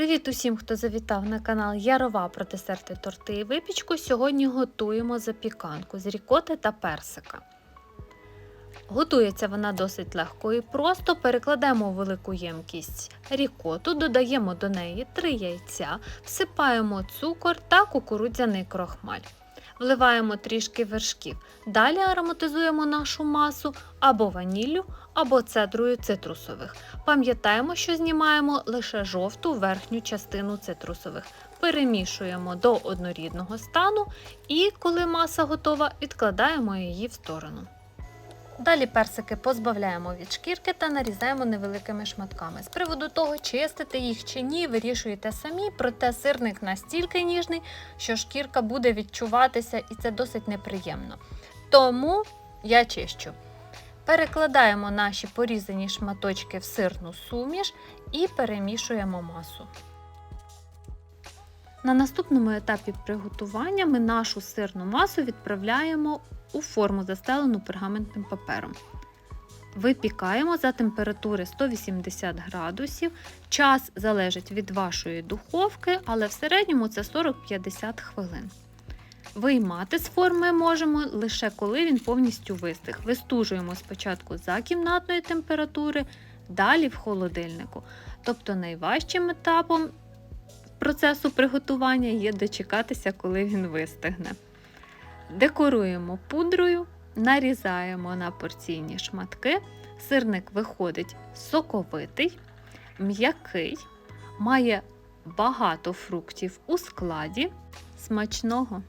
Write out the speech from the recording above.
Привіт усім, хто завітав на канал Ярова про десерти, торти і випічку. Сьогодні готуємо запіканку з рікоти та персика. Готується вона досить легко і просто. Перекладаємо у велику ємкість рікоту, додаємо до неї 3 яйця, всипаємо цукор та кукурудзяний крохмаль. Вливаємо трішки вершків. Далі ароматизуємо нашу масу або ваніллю, або цедрою цитрусових. Пам'ятаємо, що знімаємо лише жовту верхню частину цитрусових. Перемішуємо до однорідного стану і, коли маса готова, відкладаємо її в сторону. Далі персики позбавляємо від шкірки та нарізаємо невеликими шматками. З приводу того, чистити їх чи ні, вирішуєте самі, проте сирник настільки ніжний, що шкірка буде відчуватися і це досить неприємно. Тому я чищу. Перекладаємо наші порізані шматочки в сирну суміш і перемішуємо масу. На наступному етапі приготування ми нашу сирну масу відправляємо у форму, застелену пергаментним папером. Випікаємо за температури 180 градусів. Час залежить від вашої духовки, але в середньому це 40-50 хвилин. Виймати з форми можемо лише коли він повністю вистиг. Вистужуємо спочатку за кімнатної температури, далі в холодильнику. Тобто найважчим етапом процесу приготування є дочекатися, коли він вистигне. Декоруємо пудрою, нарізаємо на порційні шматки. Сирник виходить соковитий, м'який, має багато фруктів у складі. Смачного!